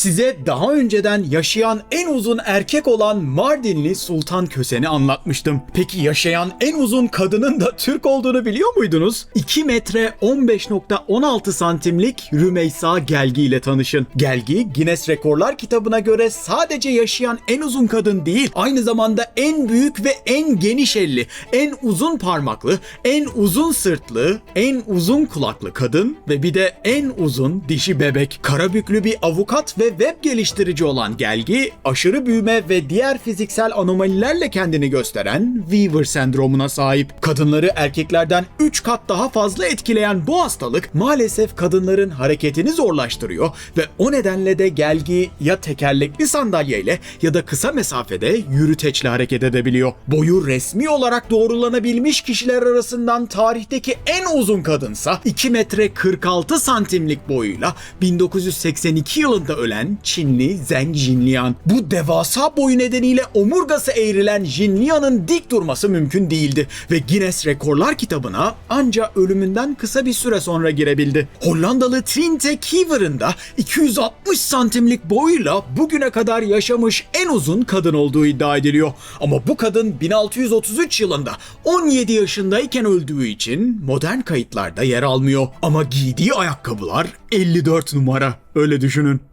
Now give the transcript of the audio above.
Size daha önceden yaşayan en uzun erkek olan Mardinli Sultan Kösen'i anlatmıştım. Peki yaşayan en uzun kadının da Türk olduğunu biliyor muydunuz? 2 metre 15.16 santimlik Rümeysa Gelgi ile tanışın. Gelgi Guinness Rekorlar kitabına göre sadece yaşayan en uzun kadın değil, aynı zamanda en büyük ve en geniş elli, en uzun parmaklı, en uzun sırtlı, en uzun kulaklı kadın ve bir de en uzun dişi bebek. Karabüklü bir avukat ve web geliştirici olan Gelgi, aşırı büyüme ve diğer fiziksel anomalilerle kendini gösteren Weaver sendromuna sahip. Kadınları erkeklerden 3 kat daha fazla etkileyen bu hastalık maalesef kadınların hareketini zorlaştırıyor ve o nedenle de Gelgi ya tekerlekli sandalyeyle ya da kısa mesafede yürüteçle hareket edebiliyor. Boyu resmi olarak doğrulanabilmiş kişiler arasından tarihteki en uzun kadınsa 2 metre 46 santimlik boyuyla 1982 yılında ölen Çinli Zheng Jinliang. Bu devasa boyu nedeniyle omurgası eğrilen Jinliang'ın dik durması mümkün değildi ve Guinness Rekorlar kitabına anca ölümünden kısa bir süre sonra girebildi. Hollandalı Trinte Kiever'ın da 260 santimlik boyuyla bugüne kadar yaşamış en uzun kadın olduğu iddia ediliyor. Ama bu kadın 1633 yılında 17 yaşındayken öldüğü için modern kayıtlarda yer almıyor. Ama giydiği ayakkabılar 54 numara. Öyle düşünün.